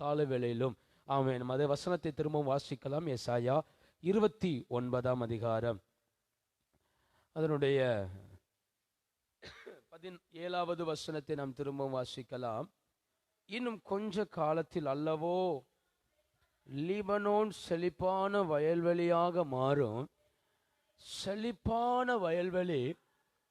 கால வேளையிலும் ஆமென் அதே வசனத்தை திரும்பவும் வாசிக்கலாம். எசாயா இருபத்தி ஒன்பதாம் அதிகாரம். அதனுடைய பதின் ஏழாவது வசனத்தை நாம் திரும்பவும் வாசிக்கலாம். இன்னும் கொஞ்ச காலத்தில் அல்லவோ லீபனோன் செழிப்பான வயல்வெளியாக மாறும். செழிப்பான வயல்வெளி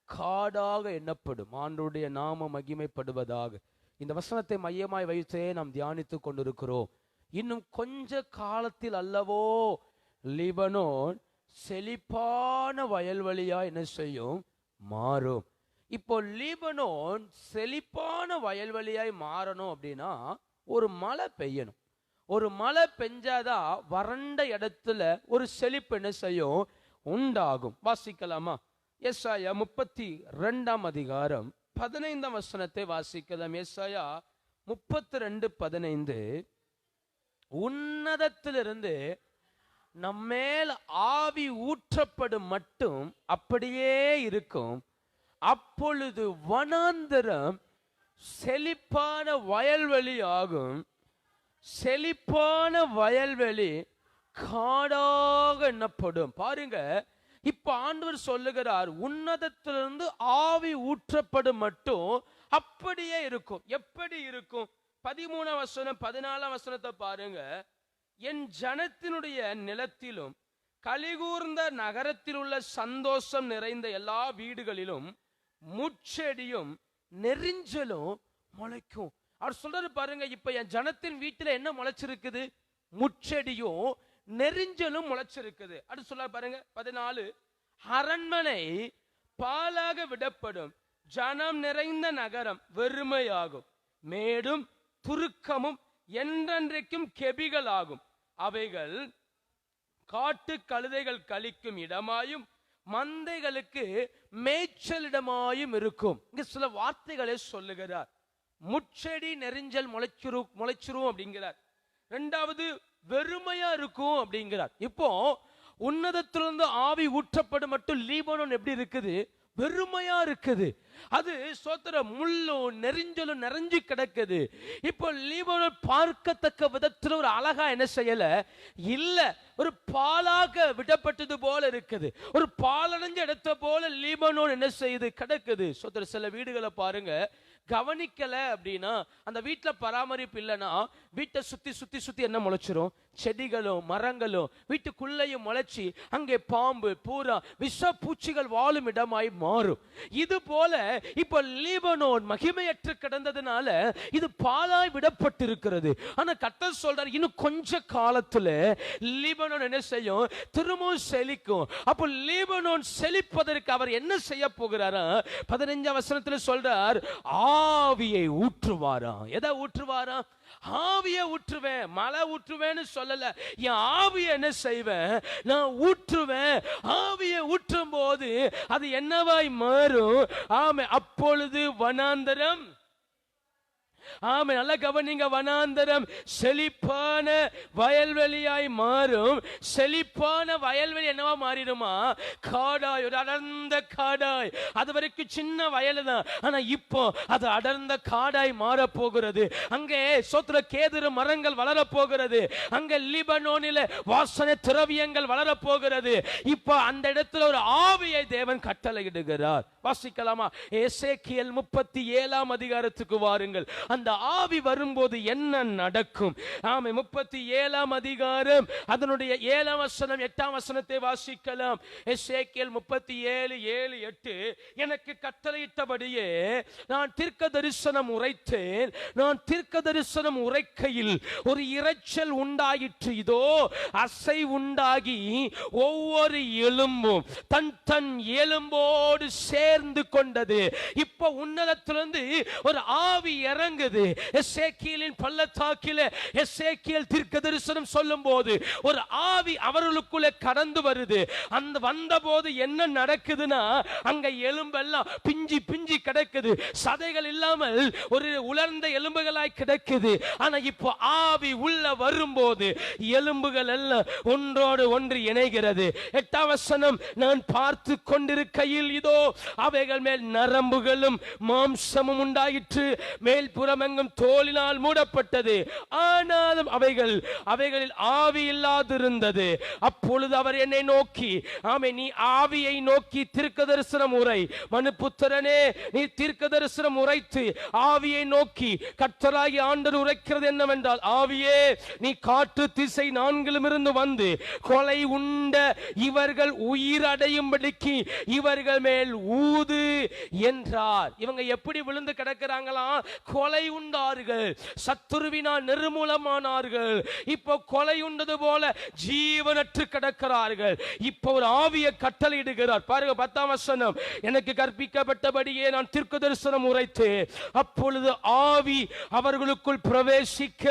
காடாக எண்ணப்படும். ஆண்டுடைய நாம மகிமைப்படுவதாக. இந்த வசனத்தை மையமாய் வைத்தே நாம் தியானித்துக் கொண்டிருக்கிறோம். இன்னும் கொஞ்ச காலத்தில் அல்லவோ லிபனோன் செழிப்பான வயல்வெளியா என்ன செய்யும்? மாறும். இப்போ லீபனோன் செழிப்பான வயல்வெளியாய் மாறணும் அப்படின்னா ஒரு மழை பெய்யணும். ஒரு மழை பெஞ்சாதான் வறண்ட இடத்துல ஒரு செழிப்பு என்ன செய்யும்? உண்டாகும். வாசிக்கலாமா? எஸ் ஐயா முப்பத்தி ரெண்டாம் அதிகாரம் பதினைந்தாம் வசனத்தை வாசிக்கலாம். ஏசாயா முப்பத்தி ரெண்டு பதினைந்து. உன்னதத்திலிருந்து நம்மேல் ஆவி ஊற்றப்படும் மட்டும் அப்படியே இருக்கும். அப்பொழுது வனாந்திரம் செழிப்பான வயல்வெளி ஆகும். செழிப்பான வயல்வெளி காடாக எண்ணப்படும். பாருங்க இப்ப ஆண்டவர் சொல்லுகிறார் உன்னதத்திலிருந்து ஆவி ஊற்றப்படும் மட்டும் அப்படியே இருக்கும். எப்படி இருக்கும்? பதிமூணாம் வசனம் பதினாலாம் வசனத்தை பாருங்க. என் ஜனத்தினுடைய நிலத்திலும் கலிகூர்ந்த நகரத்தில் உள்ள சந்தோஷம் நிறைந்த எல்லா வீடுகளிலும் முச்செடியும் நெறிஞ்சலும் முளைக்கும். அவர் சொல்றது பாருங்க இப்ப என் ஜனத்தின் வீட்டுல என்ன முளைச்சிருக்குது? முச்செடியும் நெறிஞ்சலும் முளைச்சிருக்குது. அடுத்து சொல்ல பாருங்க பதினாலு அரண்மனை பாலாக விடப்படும். ஜனம் நிறைந்த நகரம் வெறுமையாகும். மேடும் துருக்கமும் என்றென்றைக்கும் கெபிகளாகும். அவைகள் காட்டு கழுதைகள் கழிக்கும் இடமாயும் மந்தைகளுக்கு மேய்ச்சலிடமாயும் இருக்கும். இங்க சில வார்த்தைகளை சொல்லுகிறார். முச்செடி நெறிஞ்சல் முளைச்சிரு முளைச்சிரும் அப்படிங்கிறார். ரெண்டாவது வெறுமையா இருக்கும் அப்படிங்கிறார். இப்போ உன்னதத்திலிருந்து ஆவி ஊற்றப்படும் மட்டும் லீபனோன் எப்படி இருக்குது? வெறுமையா இருக்குது. அது சோத்திர முள்ளும் நெறிஞ்சலும் நிறைஞ்சு கிடக்குது. இப்போ லீபனோன் பார்க்கத்தக்க விதத்தில் ஒரு அழகா என்ன செய்யல? இல்ல ஒரு பாலாக விடப்பட்டது போல இருக்குது. ஒரு பாலடைஞ்ச இடத்த போல லீபனோன் என்ன செய்யுது கிடக்குது? சோத்திர சில வீடுகளை பாருங்க. கவனிக்கல அப்படின்னா அந்த வீட்டுல பராமரிப்பு இல்லைன்னா வீட்டை சுத்தி சுத்தி சுத்தி என்ன முளைச்சிரும்? செடிகளும் மரங்களும் வீட்டுக்குள்ளேயும் முளைச்சி அங்கே பாம்பு பூரா விஷ பூச்சிகள் வாழும் இடமாய் மாறும். இது போல இப்போ லீபனோன் மகிமையற்று கிடந்ததுனால இது பாலாய் விடப்பட்டிருக்கிறது. ஆனா கத்தர் சொல்றார் இன்னும் கொஞ்ச காலத்துல லீபனோன் என்ன செய்யும்? திரும்பவும் செழிக்கும். அப்போ லீபனோன் செழிப்பதற்கு அவர் என்ன செய்ய போகிறாரா? பதினஞ்சாம் வசனத்துல சொல்றார் ஆவியை ஊற்றுவாராம். எதை ஊற்றுவாராம்? ஆவிய ஊற்றுவேன் மழை ஊற்றுவேன்னு சொல்லல. என் ஆவிய என்ன செய்வேன்? நான் ஊற்றுவேன். ஆவிய ஊற்றும் போது அது என்னவாய் மாறும்? ஆமை அப்பொழுது வனாந்தரம் ஆமை நல்ல கவனிங்க வனாந்தரம். செழிப்பான வயல்வெளியாய் மாறும். செழிப்பான வயல்வெளி என்னவா மாறிடுமா? காடாய் ஒரு அடர்ந்த காடாய். அது வரைக்கும் சின்ன வயல் தான். ஆனா இப்போ அது அடர்ந்த காடாய் மாற போகிறது அங்கே சோத்திர கேதுரு மரங்கள் வளர போகிறது அங்க லிபனோனில வாசனை திரவியங்கள் வளர போகிறது இப்போ அந்த இடத்துல ஒரு ஆவியை தேவன் கட்டளையிடுகிறார். வாசிக்கலாமா? ஏசேக்கியல் முப்பத்தி ஏழாம் அதிகாரத்துக்கு வாருங்கள். அந்த ஆவி வரும்போது என்ன நடக்கும்? ஆமை முப்பத்தி ஏழாம் அதிகாரம். அதனுடைய ஏழாம் வசனம் எட்டாம் வசனத்தை வாசிக்கலாம். எசேக்கியல் முப்பத்தி ஏழு ஏழு எட்டு. எனக்கு கட்டளையிட்டபடியே நான் தீர்க்க தரிசனம் உரைத்தேன். நான் தீர்க்க தரிசனம் உரைக்கையில் ஒரு இரைச்சல் உண்டாயிற்று. இதோ அசை உண்டாகி ஒவ்வொரு எலும்பும் தன் தன் எலும்போடு சேர்ந்து கொண்டது. இப்ப உன்னதத்திலிருந்து ஒரு ஆவி இறங்கு. இறங்குது எசேக்கியலின் பள்ளத்தாக்கில எசேக்கியல் தீர்க்க தரிசனம் சொல்லும் போது ஒரு ஆவி அவர்களுக்குள்ள கடந்து வருது. அந்த வந்த போது என்ன நடக்குதுன்னா அங்க எலும்பெல்லாம் பிஞ்சி பிஞ்சி கிடக்குது. சதைகள் இல்லாமல் ஒரு உலர்ந்த எலும்புகளாய் கிடக்குது. ஆனா இப்போ ஆவி உள்ள வரும்போது எலும்புகள் எல்லாம் ஒன்றோடு ஒன்று இணைகிறது. எட்டாம் வசனம் நான் பார்த்து கொண்டிருக்கையில் இதோ அவைகள் மேல் நரம்புகளும் மாம்சமும் உண்டாயிற்று. மேல்புறம் உலகமெங்கும் தோலினால் மூடப்பட்டது. ஆனாலும் அவைகள் அவைகளில் ஆவி இல்லாதிருந்தது. அப்பொழுது அவர் என்னை நோக்கி ஆமே நீ ஆவியை நோக்கி தீர்க்க தரிசனம் உரை. மனுபுத்திரனே நீ தீர்க்க தரிசனம் உரைத்து ஆவியை நோக்கி கற்றராகி ஆண்டர் உரைக்கிறது என்னவென்றால் ஆவியே நீ காற்று திசை நான்கிலும் இருந்து வந்து கொலை உண்ட இவர்கள் உயிரடையும்படிக்கு இவர்கள் மேல் ஊது என்றார். இவங்க எப்படி விழுந்து கிடக்கிறாங்களாம் கொலை உண்டார்கள் சத்துருவினால் நிர்மூலமானார்கள். இப்போ கொலை உண்டது போல ஜீவனற்று கிடக்கிறார்கள். இப்போ ஒரு ஆவிய கட்டளையிடுகிறார். பாருங்க பத்தாம் வசனம். எனக்கு கற்பிக்கப்பட்டபடியே நான் திருக்கு தரிசனம் உரைத்து அப்பொழுது ஆவி அவர்களுக்குள் பிரவேசிக்க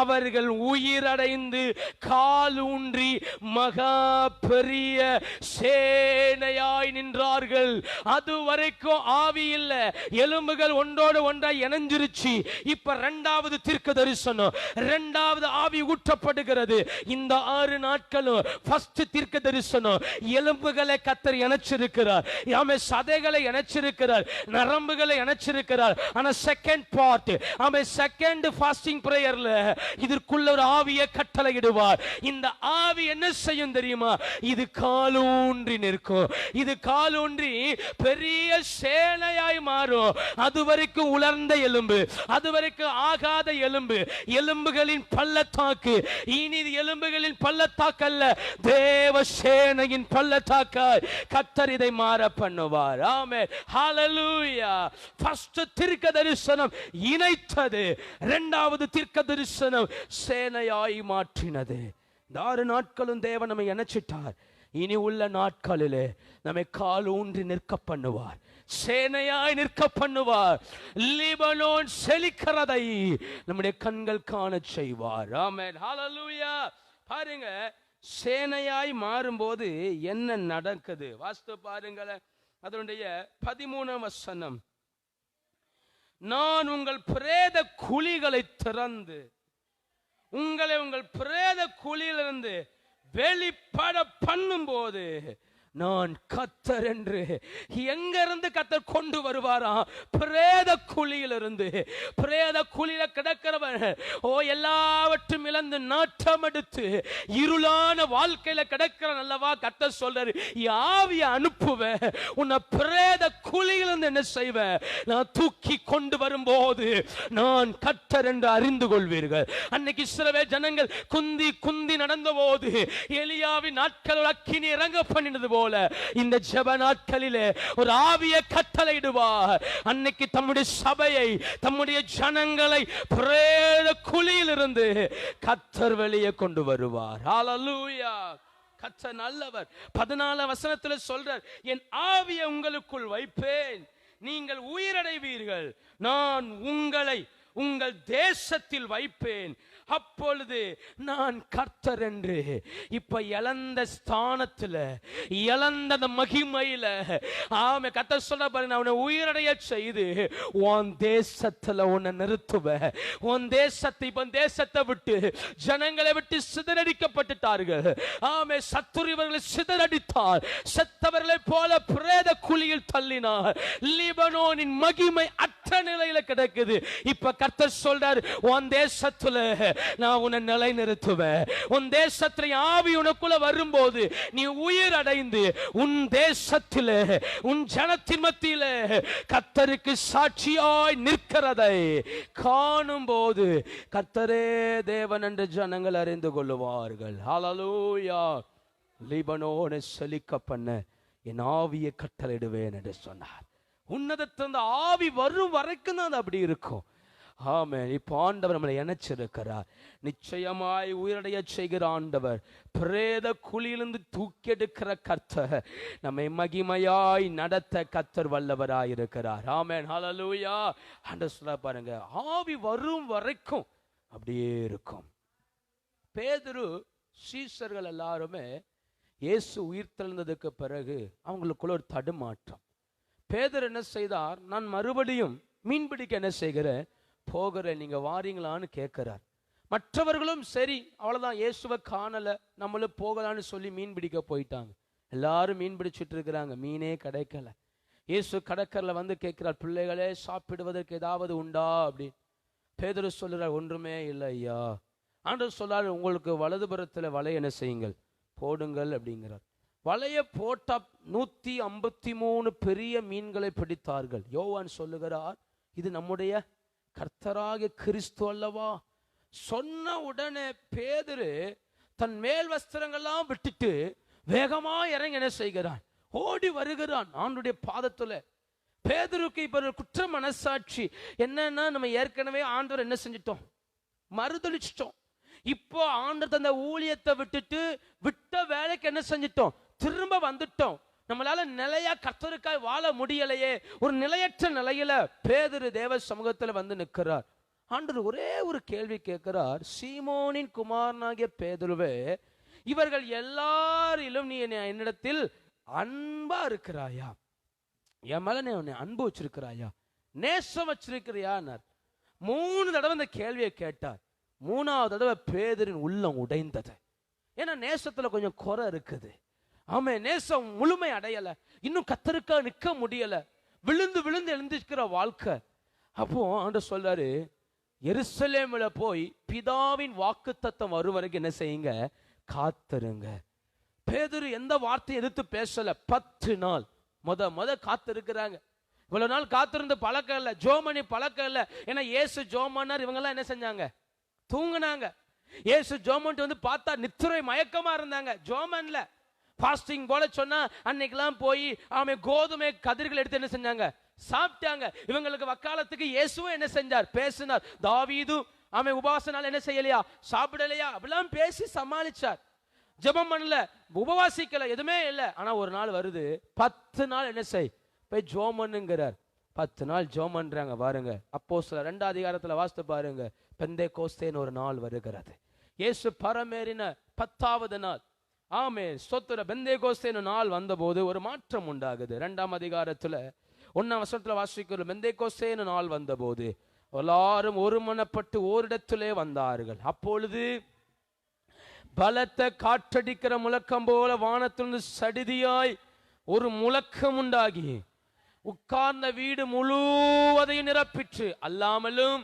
அவர்கள் உயிரடைந்து கால் ஊன்றி மகா பெரிய சேனையாய் நின்றார்கள். அது வரைக்கும் ஆவி இல்லை. எலும்புகள் ஒன்றோடு ஒன்றாய் இணைஞ்சிருச்சு. இப்ப இரண்டாவது தீர்க்க தரிசனம் இரண்டாவது ஆவி ஊற்றப்படுகிறது. இந்த ஆறு நாட்களும் ஃபர்ஸ்ட் தீர்க்க தரிசனம் எலும்புகளை கத்தர் இணைச்சிருக்கிறார். ஆமே சதைகளை இணைச்சிருக்கிறார். நரம்புகளை இணைச்சிருக்கிறார். ஆனா செகண்ட் பார்ட் ஆமே செகண்ட் ஃபாஸ்டிங் பிரேயர்ல இதற்குள்ள ஒரு ஆவியை கட்டளையிடுவார். இந்த ஆவி என்ன செய்யும் தெரியுமா? இது காலூன்றி நிற்கும். இது காலூன்றி பெரிய சேனையாய் மாறும். அது வரைக்கும் உலர்ந்த எலும்பு. அதுவரைக்கும் ஆகாத எலும்பு. எலும்புகளின் பள்ளத்தாக்கு. இனி எலும்புகளின் பள்ளத்தாக்கு அல்ல தேவ சேனையின் பள்ளத்தாக்காய் கத்தர் இதை மாற பண்ணுவார். ஆமே ஹalleluya ஃபர்ஸ்ட் தீர்க்க தரிசனம் இணைத்தது. இரண்டாவது தீர்க்க தரிசனம் சேனையாய் மாற்றினது. இந்த ஆறு நாட்களும் தேவன் நம்மை இணைச்சிட்டார். இனி உள்ள நாட்களிலே நம்மை கால் ஊன்றி நிற்க பண்ணுவார் சேனையாய் நிற்க பண்ணுவார் லிபனோன் செழிக்கிறதை நம்முடைய கண்கள் காண செய்வார். ஆமென். ஹalleluya பாருங்க சேனையாய் மாறும்போது என்ன நடக்குது? வாஸ்து பாருங்களேன். அதனுடைய பதிமூணாம் வசனம். நான் உங்கள் பிரேத குழிகளை திறந்து உங்களை உங்கள் பிரேத குழியிலிருந்து வெளிப்பட பண்ணும்போது நான் கத்தர் என்று எங்க இருந்து கத்தர் கொண்டு வருவாரா? பிரேத குழியிலிருந்து. பிரேத குழியில கிடக்கிறவன் ஓ எல்லாவற்றும் இழந்து நாட்டம் எடுத்து இருளான வாழ்க்கையில கிடக்கிற அல்லவா? கத்தர் சொல்றாரு யாவிய அனுப்புவேன் உன்னை பிரேத குழியிலிருந்து என்ன செய்வேன் நான் தூக்கி கொண்டு வரும்போது நான் கத்தர் என்று அறிந்து கொள்வீர்கள். அன்னைக்கு சிலவே ஜனங்கள் குந்தி குந்தி நடந்த போது எலியாவின் நாட்கள் அக்கினி இறங்க பண்ணினது போல இந்த ஜெப நாட்களிலே ஒரு ஆவிய கட்டளையிடுவார். அன்னைக்கு தம்முடைய சபையை தம்முடைய ஜனங்களை பிரேத குழியிலிருந்து கத்தர் வெளியே கொண்டு வருவார். ஹalleluya கத்த நல்லவர். பதினாலு வசனத்துல சொல்றார் என் ஆவியை உங்களுக்குள் வைப்பேன். நீங்கள் உயிரடைவீர்கள். நான் உங்களை உங்கள் தேசத்தில் வைப்பேன். அப்பொழுது நான் கர்த்தர் என்று இப்ப இழந்த ஸ்தானத்துல இழந்த அந்த மகிமையில ஆம கத்த சொல்ல பாருங்க அவனை உன்னை உயிரடைய செய்து உன் தேசத்துல உன்னை நிறுத்துவ. உன் தேசத்தை இப்ப தேசத்தை விட்டு ஜனங்களை விட்டு சிதறடிக்கப்பட்டுட்டார்கள். ஆமே சத்துரு இவர்களை சிதறடித்தார். செத்தவர்களை போல பிரேத குழியில் தள்ளினார். லிபனோனின் மகிமை அற்ற நிலையில கிடக்குது. இப்ப கர்த்தர் சொல்றார் உன் தேசத்துல நான் உன்னை நிலைநிறுத்துவேன். உன் தேசத்தில் ஆவி உனக்குள்ள வரும்போது நீ உயிர் அடைந்து உன் தேசத்தில் உன் ஜனத்தின் மத்தியில் கத்தருக்கு சாட்சியாய் நிற்கிறதை காணும் போது கத்தரே தேவன் என்று ஜனங்கள் அறிந்து கொள்ளுவார்கள். ஹalleluya லீபனோனை செழிக்க பண்ண என் ஆவியை கட்டளிடுவேன் என்று சொன்னார். உன்னதத்திலிருந்து ஆவி வரும் வரைக்கும் தான் அது அப்படி இருக்கும். ஆமே இப்போ ஆண்டவர் நம்மளை இணைச்சிருக்கிறார். நிச்சயமாய் உயிரடைய செய்கிற ஆண்டவர் பிரேத குழியிலிருந்து தூக்கி எடுக்கிற கர்த்தர் நம்மை மகிமையாய் நடத்த கர்த்தர் வல்லவராய் இருக்கிறார் ஆமென். ஹalleluya ஆண்டவர் சொல்ல பாருங்க ஆவி வரும் வரைக்கும் அப்படியே இருக்கும். பேதுரு சீசர்கள் எல்லாருமே இயேசு உயிர் தெழுந்ததுக்கு பிறகு அவங்களுக்குள்ள ஒரு தடுமாற்றம். பேதர் என்ன செய்தார் நான் மறுபடியும் மீன் பிடிக்க என்ன செய்கிறேன் போகிற நீங்க வாரீங்களான்னு கேட்கிறார். மற்றவர்களும் சரி அவ்வளவுதான் இயேசுவை காணல நம்மளும் போகலான்னு சொல்லி மீன் பிடிக்க போயிட்டாங்க. எல்லாரும் மீன் பிடிச்சிட்டு இருக்கிறாங்க மீனே கிடைக்கல. இயேசு கடற்கரில் வந்து கேட்கிறார் பிள்ளைகளே சாப்பிடுவதற்கு ஏதாவது உண்டா? அப்படின்னு. பேதர் சொல்லுறார் ஒன்றுமே இல்லை ஐயா. ஆண்டவர் சொல்றாரு உங்களுக்கு வலதுபுறத்தில் வலை என்ன செய்யுங்கள்? போடுங்கள் அப்படிங்கிறார். வலைய போட்டா நூத்தி ஐம்பத்தி மூணு பெரிய மீன்களை பிடித்தார்கள். யோவான் சொல்லுகிறார் இது நம்முடைய கர்த்தராகிய கிறிஸ்து அல்லவா? சொன்ன உடனே பேதரு தன் மேல் வஸ்திரங்கள்லாம் விட்டுட்டு வேகமா இறங்கி என்ன செய்கிறான்? ஓடி வருகிறான் ஆண்டுடைய பாதத்துல. பேதருக்கு இப்ப ஒரு குற்ற மனசாட்சி. என்னன்னா நம்ம ஏற்கனவே ஆண்டவர் என்ன செஞ்சிட்டோம்? மறுதளிச்சிட்டோம் இப்போ ஆண்டர் தந்த ஊழியத்தை விட்டுட்டு விட்ட வேலைக்கு என்ன செஞ்சிட்டோம்? திரும்ப வந்துட்டோம். நம்மளால நிலையா கர்த்தருக்காய் வாழ முடியலையே. ஒரு நிலையற்ற நிலையில பேதுரு தேவ சமூகத்துல வந்து நிற்கிறார் ஆண்டவர் ஒரே ஒரு கேள்வி கேட்கிறார். சீமோனின் குமாரனாகிய பேதுருவே இவர்கள் எல்லாரிலும் நீ என்னிடத்தில் அன்பா இருக்கிறாயா? என் மேல நீ உன்னை அன்பு வச்சிருக்கிறாயா? நேசம் வச்சிருக்கிறியான்னார் மூணு தடவை இந்த கேள்வியை கேட்டார். மூணாவது தடவை பேதரின் உள்ளம் உடைந்தது. ஏன்னா நேசத்துல கொஞ்சம் குறை இருக்குது. ஆமே நேசம் முழுமை அடையல. இன்னும் கத்தருக்கா நிக்க முடியல. விழுந்து விழுந்து எழுந்திருக்கிற வாழ்க்கை. அப்போ ஆண்டவர் சொல்றாரு எருசலேமில் போய் பிதாவின் வாக்குத்தத்தம் வரும் வரைக்கும் என்ன செய்யுங்க? காத்திருங்க. பேதுரு எந்த வார்த்தையும் எதிர்த்து பேசல. பத்து நாள். முத முத காத்திருக்கிறாங்க. இவ்வளவு நாள் காத்திருந்து பழக்கம் இல்லை. ஜோமணி பழக்கம் இல்லை. ஏன்னா ஏசு ஜோமன்னார் இவங்கெல்லாம் என்ன செஞ்சாங்க? தூங்குனாங்க. ஏசு ஜோமன்ட்டு வந்து பார்த்தா நித்திரை மயக்கமா இருந்தாங்க. ஜோமன்ல. பாஸ்டிங் போல சொன்னா அன்னைக்கெல்லாம் போய் அவன் கோதுமை கதிர்கள் எடுத்து என்ன செஞ்சாங்க? சாப்பிட்டாங்க. இவங்களுக்கு வக்காலத்துக்கு இயேசுவும் என்ன செஞ்சார்? பேசினார். தாவீதும் அவன் உபாசனால என்ன செய்யலையா? சாப்பிடலையா? அப்படிலாம் பேசி சமாளிச்சார். ஜெபம் பண்ணல உபவாசிக்கல எதுவுமே இல்லை. ஆனா ஒரு நாள் வருது. பத்து நாள் என்ன செய்? போய் ஜோமனுங்கிறார் பத்து நாள் ஜோம் பண்றாங்க பாருங்க. அப்போ சில ரெண்டு அதிகாரத்துல வாசித்து பாருங்க. பெந்தே கோஸ்தேன்னு ஒரு நாள் வருகிறது. இயேசு பரமேறின பத்தாவது நாள். ஆமே ஸ்தோத்திர பெந்தே கோஸ்தேன்னு நாள் வந்தபோது ஒரு மாற்றம் உண்டாகுது. ரெண்டாம் அதிகாரத்துல ஒன்றாம் வசனத்துல வாசிக்கிற பெந்தே கோஸ்தேன்னு நாள் வந்தபோது எல்லாரும் ஒருமனப்பட்டு ஓரிடத்திலே வந்தார்கள். அப்பொழுது பலத்த காற்றடிக்கிற முழக்கம் போல வானத்திலிருந்து சடிதியாய் ஒரு முழக்கம் உண்டாகி உட்கார்ந்த வீடு முழுவதையும் நிரப்பிற்று. அல்லாமலும்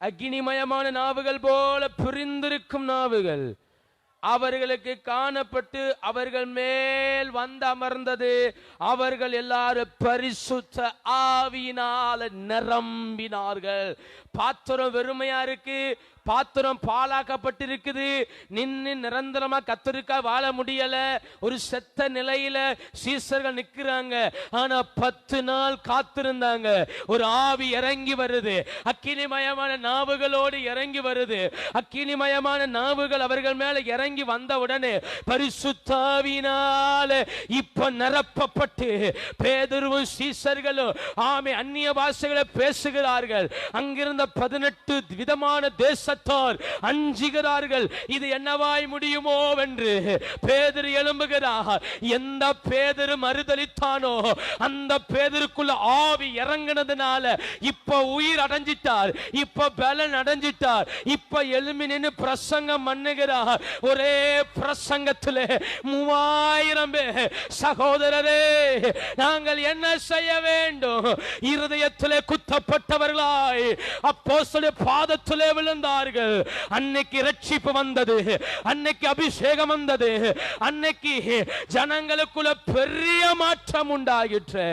அக்னிமயமான நாவுகள் போல பிரிந்திருக்கும் நாவுகள். அவர்களுக்கு காணப்பட்டு அவர்கள் மேல் வந்து அமர்ந்தது அவர்கள் எல்லாரும் பரிசுத்த ஆவியினால நிரம்பினார்கள். பாத்திரம் வெறுமையா இருக்கு. பாத்திரம் பாலாக்கப்பட்டிருக்குது நின்று நிரந்தரமா கத்தருக்கா வாழ முடியல. ஒரு செத்த நிலையில சீசர்கள் நிக்கிறாங்க. ஆனா பத்து நாள் காத்திருந்தாங்க. ஒரு ஆவி இறங்கி வருது. அக்கினிமயமான நாவுகளோடு இறங்கி வருது. அக்கினிமயமான நாவுகள் அவர்கள் மேல இறங்கி வந்த உடனே பரிசுத்தாவினால இப்ப நிரப்பப்பட்டு பேதருவும் சீசர்களும் ஆமை அந்நிய பாஷைகளை பேசுகிறார்கள். அங்கிருந்த பதினெட்டு விதமான தேசத்தார் அஞ்சுகிறார்கள். இது என்னவாய் முடியுமோ என்று பேதர் எழும்புகிறார். எந்த பேதர் மறுதளித்தானோ அந்த பேதருக்குள்ள ஆவி இறங்கினதுனால இப்ப உயிர் அடைஞ்சிட்டார். இப்ப பலன் அடைஞ்சிட்டார். இப்ப எழுமி நின்று பிரசங்கம் பண்ணுகிறார். ஒரே பிரசங்கத்திலே மூவாயிரம் பேர் சகோதரரே நாங்கள் என்ன செய்ய வேண்டும்? இருதயத்திலே குத்தப்பட்டவர்களாய் அப்போ பாதத்திலே விழுந்தார் விழுந்தார்கள் அன்னைக்கு ரட்சிப்பு வந்தது. அன்னைக்கு அபிஷேகம் வந்தது. அன்னைக்கு ஜனங்களுக்குள்ள பெரிய மாற்றம் உண்டாகிற்று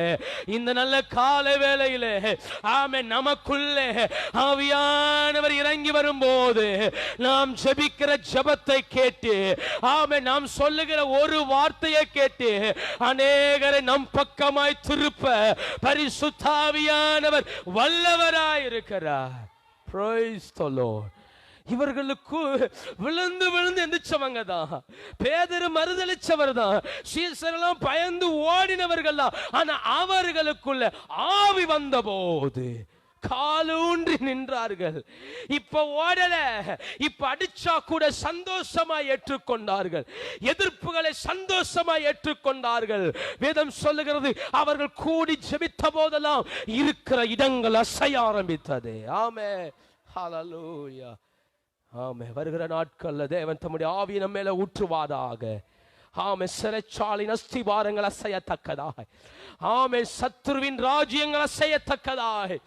இந்த நல்ல கால வேளையிலே ஆமே நமக்குள்ளே ஆவியானவர் இறங்கி வரும்போது நாம் ஜெபிக்கிற ஜெபத்தை கேட்டு ஆமே நாம் சொல்லுகிற ஒரு வார்த்தையை கேட்டு அநேகரை நம் பக்கமாய் திருப்ப பரிசுத்தாவியானவர் வல்லவராயிருக்கிறார். Praise the Lord. இவர்களுக்கு விழுந்து விழுந்து எந்திரிச்சவங்க தான் பேதரு மறுதளிச்சவர் தான் சீசரெல்லாம் பயந்து ஓடினவர்கள் தான் ஆனா அவர்களுக்குள்ள ஆவி வந்த போது காலூன்றி நின்றார்கள். இப்ப ஓடல. இப்ப அடிச்சா கூட சந்தோஷமா ஏற்றுக்கொண்டார்கள். எதிர்ப்புகளை சந்தோஷமா ஏற்றுக்கொண்டார்கள். வேதம் சொல்லுகிறது அவர்கள் கூடி ஜெபித்த போதெல்லாம் இருக்கிற இடங்கள் அசைய ஆரம்பித்தது. ஆமே ஹalleluya. ஆமே வருகிற நாட்கள்ல தேவன் தம்முடைய ஆவியை நம்ம மேல ஊற்றுவாதாக ஆமே சிறைச்சாலின் அஸ்திபாரங்கள் அசையத்தக்கதாக ஆமே சத்ருவின் ராஜ்யங்கள் அசையத்தக்கதாக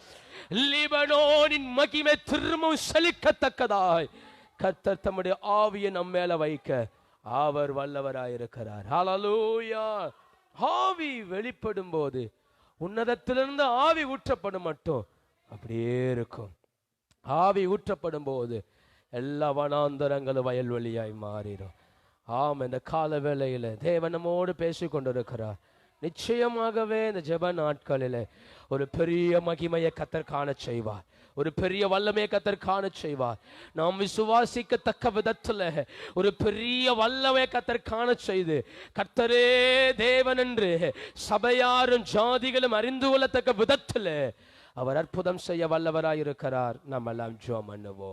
லிபனோனின் மகிமை திரும்பவும் செழிக்கத்தக்கதாக கர்த்தர் தம்முடைய ஆவியை நம்ம மேல வைக்க அவர் வல்லவராயிருக்கிறார். ஹலலூயா ஆவி வெளிப்படும் போது உன்னதத்திலிருந்து ஆவி ஊற்றப்படும் மட்டும் அப்படியே இருக்கும். ஆவி ஊற்றப்படும் போது எல்லா வனாந்தரங்களும் வயல்வெளியாய் மாறிடும். ஆம் இந்த கால வேளையில தேவன் நம்மோடு பேசி கொண்டிருக்கிறார் நிச்சயமாகவே இந்த ஜெப நாட்களில் ஒரு பெரிய மகிமையை கத்தர் காணச் செய்வார். ஒரு பெரிய வல்லமையை கத்தர் காணச் செய்வார். நாம் விசுவாசிக்கத்தக்க விதத்துல ஒரு பெரிய வல்லமையை கத்தர் காணச் செய்து கத்தரே தேவன் என்று சபையாரும் ஜாதிகளும் அறிந்து கொள்ளத்தக்க விதத்துல அவர் அற்புதம் செய்ய வல்லவராயிருக்கிறார். இருக்கிறார் நாம் எல்லாம் ஜோம் பண்ணுவோம்.